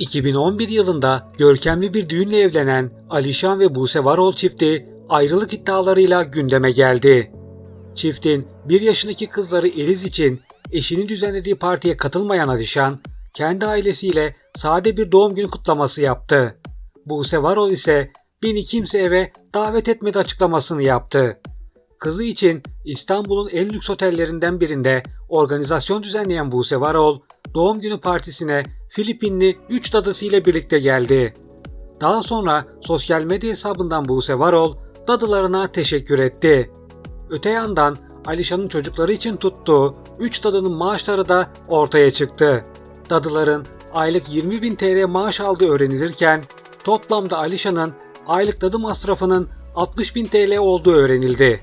2011 yılında görkemli bir düğünle evlenen Alişan ve Buse Varol çifti ayrılık iddialarıyla gündeme geldi. Çiftin 1 yaşındaki kızları Eliz için eşinin düzenlediği partiye katılmayan Alişan, kendi ailesiyle sade bir doğum günü kutlaması yaptı. Buse Varol ise beni kimse eve davet etmedi açıklamasını yaptı. Kızı için İstanbul'un en lüks otellerinden birinde organizasyon düzenleyen Buse Varol, doğum günü partisine Filipinli 3 dadısıyla birlikte geldi. Daha sonra sosyal medya hesabından Buse Varol dadılarına teşekkür etti. Öte yandan Alişan'ın çocukları için tuttuğu 3 dadının maaşları da ortaya çıktı. Dadıların aylık 20 bin TL maaş aldığı öğrenilirken toplamda Alişan'ın aylık dadı masrafının 60 bin TL olduğu öğrenildi.